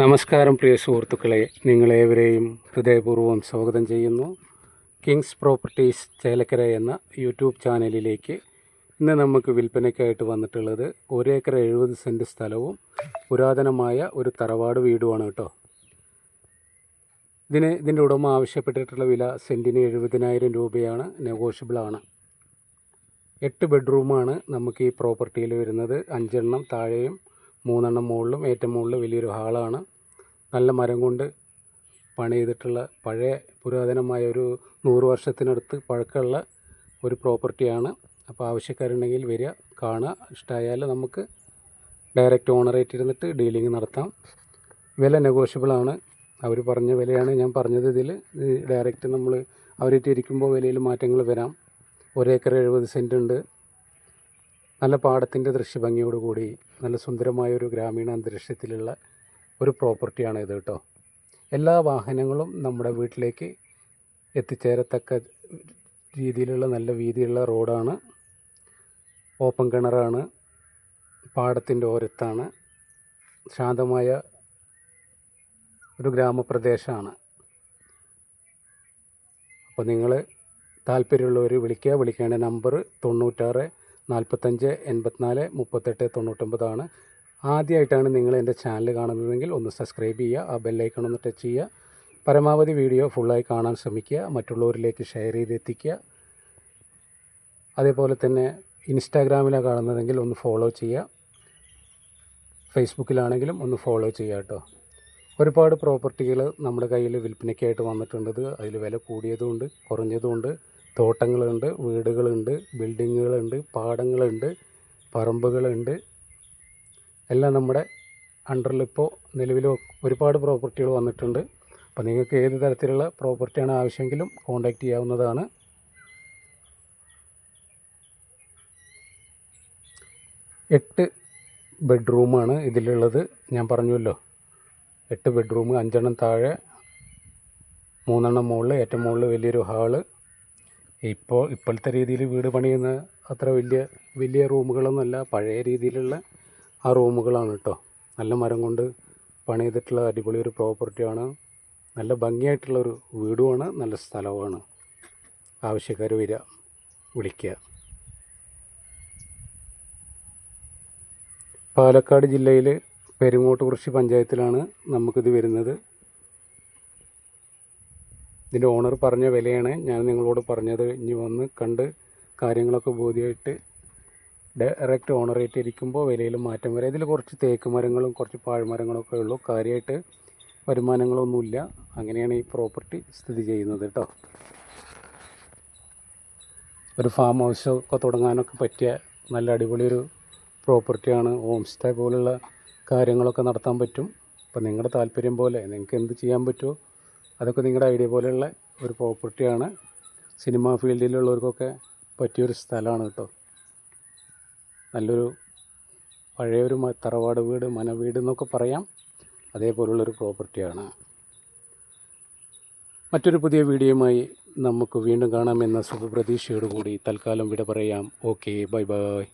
നമസ്കാരം പ്രിയ സുഹൃത്തുക്കളെ. നിങ്ങളേവരെയും ഹൃദയപൂർവം സ്വാഗതം ചെയ്യുന്നു. കിങ്സ് പ്രോപ്പർട്ടീസ് ചേലക്കര എന്ന യൂട്യൂബ് ചാനലിലേക്ക് ഇന്ന് നമുക്ക് വിൽപ്പനയ്ക്കായിട്ട് വന്നിട്ടുള്ളത് ഒരേക്കർ എഴുപത് സെന്റ് സ്ഥലവും പുരാതനമായ ഒരു തറവാട് വീടുമാണ് കേട്ടോ. ഇതിന് ഇതിന്റെ ഉടമ ആവശ്യപ്പെട്ടിട്ടുള്ള വില സെന്റിന് എഴുപതിനായിരം രൂപയാണ് നെഗോഷ്യബിളാണ് എട്ട് ബെഡ്റൂമാണ് നമുക്ക് ഈ പ്രോപ്പർട്ടിയിൽ വരുന്നത്. അഞ്ചെണ്ണം താഴെയും മൂന്നെണ്ണം മുകളിലും ഏറ്റവും മുകളിൽ വലിയൊരു ഹാളാണ്. നല്ല മരം കൊണ്ട് പണി ചെയ്തിട്ടുള്ള പഴയ പുരാതനമായ ഒരു നൂറ് വർഷത്തിനടുത്ത് പഴക്കമുള്ള ഒരു പ്രോപ്പർട്ടിയാണ്. അപ്പോൾ ആവശ്യക്കാരുണ്ടെങ്കിൽ വരിക കാണുക. ഇഷ്ടമായാൽ നമുക്ക് ഡയറക്റ്റ് ഓണറേറ്റ് ഇരുന്നിട്ട് ഡീലിംഗ് നടത്താം. വില നെഗോഷ്യബിളാണ് അവർ പറഞ്ഞ വിലയാണ് ഞാൻ പറഞ്ഞത് ഇതിൽ. ഡയറക്റ്റ് നമ്മൾ അവരായിട്ട് ഇരിക്കുമ്പോൾ വിലയിൽ മാറ്റങ്ങൾ വരാം. ഒരേക്കർ എഴുപത് സെന്റ് ഉണ്ട് നല്ല പാടത്തിന്റെ ദൃശ്യഭംഗിയോട് കൂടി നല്ല സുന്ദരമായ ഒരു ഗ്രാമീണ അന്തരീക്ഷത്തിലുള്ള ഒരു പ്രോപ്പർട്ടിയാണ് ഇത് കേട്ടോ. എല്ലാ വാഹനങ്ങളും നമ്മുടെ വീട്ടിലേക്ക് എത്തിച്ചേരത്തക്ക രീതിയിലുള്ള നല്ല വീതിയുള്ള റോഡാണ്. ഓപ്പൺ കിണറാണ്. പാടത്തിന്റെ ഓരത്താണ്. ശാന്തമായ ഒരു ഗ്രാമപ്രദേശമാണ്. അപ്പോൾ നിങ്ങൾ താല്പര്യമുള്ളവർ വിളിക്കുക. വിളിക്കേണ്ട നമ്പർ തൊണ്ണൂറ്റാറ് നാൽപ്പത്തഞ്ച് എൺപത്തിനാല് മുപ്പത്തെട്ട് തൊണ്ണൂറ്റൊമ്പതാണ്. ആദ്യമായിട്ടാണ് നിങ്ങൾ എന്റെ ചാനൽ കാണുന്നതെങ്കിൽ ഒന്ന് സബ്സ്ക്രൈബ് ചെയ്യുക ആ ബെല്ലൈക്കൺ ഒന്ന് ടച്ച് ചെയ്യുക. പരമാവധി വീഡിയോ ഫുള്ളായി കാണാൻ ശ്രമിക്കുക മറ്റുള്ളവരിലേക്ക് ഷെയർ ചെയ്ത് എത്തിക്കുക അതേപോലെ തന്നെ ഇൻസ്റ്റാഗ്രാമിലാണ് കാണുന്നതെങ്കിൽ ഒന്ന് ഫോളോ ചെയ്യുക. ഫേസ്ബുക്കിലാണെങ്കിലും ഒന്ന് ഫോളോ ചെയ്യുക കേട്ടോ. ഒരുപാട് പ്രോപ്പർട്ടികൾ നമ്മുടെ കയ്യിൽ വിൽപ്പനയ്ക്കായിട്ട് വന്നിട്ടുണ്ട്. അതിൽ വില കൂടിയതുമുണ്ട് കുറഞ്ഞതുമുണ്ട് തോട്ടങ്ങളുണ്ട് വീടുകളുണ്ട് ബിൽഡിങ്ങുകളുണ്ട് പാടങ്ങളുണ്ട് പറമ്പുകളുണ്ട്. എല്ലാം നമ്മുടെ അണ്ടറിലിപ്പോൾ നിലവിൽ ഒരുപാട് പ്രോപ്പർട്ടികൾ വന്നിട്ടുണ്ട്. അപ്പോൾ നിങ്ങൾക്ക് ഏത് തരത്തിലുള്ള പ്രോപ്പർട്ടിയാണ് ആവശ്യമെങ്കിലും കോൺടാക്റ്റ് ചെയ്യാവുന്നതാണ്. എട്ട് ബെഡ്റൂമാണ് ഇതിലുള്ളത്. ഞാൻ പറഞ്ഞുവല്ലോ എട്ട് ബെഡ്റൂം അഞ്ചെണ്ണം താഴെ മൂന്നെണ്ണം മുകളിൽ ഏറ്റവും മുകളിൽ വലിയൊരു ഹാൾ. ഇപ്പോൾ ഇപ്പോഴത്തെ രീതിയിൽ വീട് പണിയുന്ന അത്ര വലിയ വലിയ റൂമുകളൊന്നുമല്ല. പഴയ രീതിയിലുള്ള ആ റൂമുകളാണ് കേട്ടോ. നല്ല മരം കൊണ്ട് പണിതിട്ടുള്ള അടിപൊളി ഒരു പ്രോപ്പർട്ടിയാണ് നല്ല ഭംഗിയായിട്ടുള്ളൊരു വീടുമാണ്. നല്ല സ്ഥലവുമാണ്. ആവശ്യക്കാർ വരിക വിളിക്കുക. പാലക്കാട് ജില്ലയിൽ പെരുങ്ങോട്ടുകുറിശി പഞ്ചായത്തിലാണ് നമുക്കിത് വരുന്നത്. ഇതിന്റെ ഓണർ പറഞ്ഞ വിലയാണ് ഞാൻ നിങ്ങളോട് പറഞ്ഞത്. ഇനി വന്ന് കണ്ട് കാര്യങ്ങളൊക്കെ ബോധ്യമായിട്ട് ഡയറക്റ്റ് ഓണറേറ്റ് ഇരിക്കുമ്പോൾ വിലയിൽ മാറ്റം വരാം. ഇതിൽ കുറച്ച് തേക്ക് മരങ്ങളും കുറച്ച് പാഴ്മരങ്ങളൊക്കെ ഉള്ളൂ. കാര്യമായിട്ട് വരുമാനങ്ങളൊന്നുമില്ല. അങ്ങനെയാണ് ഈ പ്രോപ്പർട്ടി സ്ഥിതി ചെയ്യുന്നത് കേട്ടോ. ഒരു ഫാം ഹൗസ് ഒക്കെ തുടങ്ങാനൊക്കെ പറ്റിയ നല്ല അടിപൊളിയൊരു പ്രോപ്പർട്ടിയാണ്. ഹോം സ്റ്റേ പോലുള്ള കാര്യങ്ങളൊക്കെ നടത്താൻ പറ്റും. അപ്പോൾ നിങ്ങളുടെ താല്പര്യം പോലെ നിങ്ങൾക്ക് എന്ത് ചെയ്യാൻ പറ്റുമോ അതൊക്കെ നിങ്ങളുടെ ഐഡിയ പോലെയുള്ള ഒരു പ്രോപ്പർട്ടിയാണ്. സിനിമാ ഫീൽഡിലുള്ളവർക്കൊക്കെ പറ്റിയൊരു സ്ഥലമാണ് കേട്ടോ. നല്ലൊരു പഴയൊരു തറവാട് വീട് മന വീട് എന്നൊക്കെ പറയാം. അതേപോലുള്ളൊരു പ്രോപ്പർട്ടിയാണ്. മറ്റൊരു പുതിയ വീഡിയോയുമായി നമുക്ക് വീണ്ടും കാണാമെന്ന ശുഭപ്രതീക്ഷയോടുകൂടി തൽക്കാലം വിട പറയാം. Okay bye bye.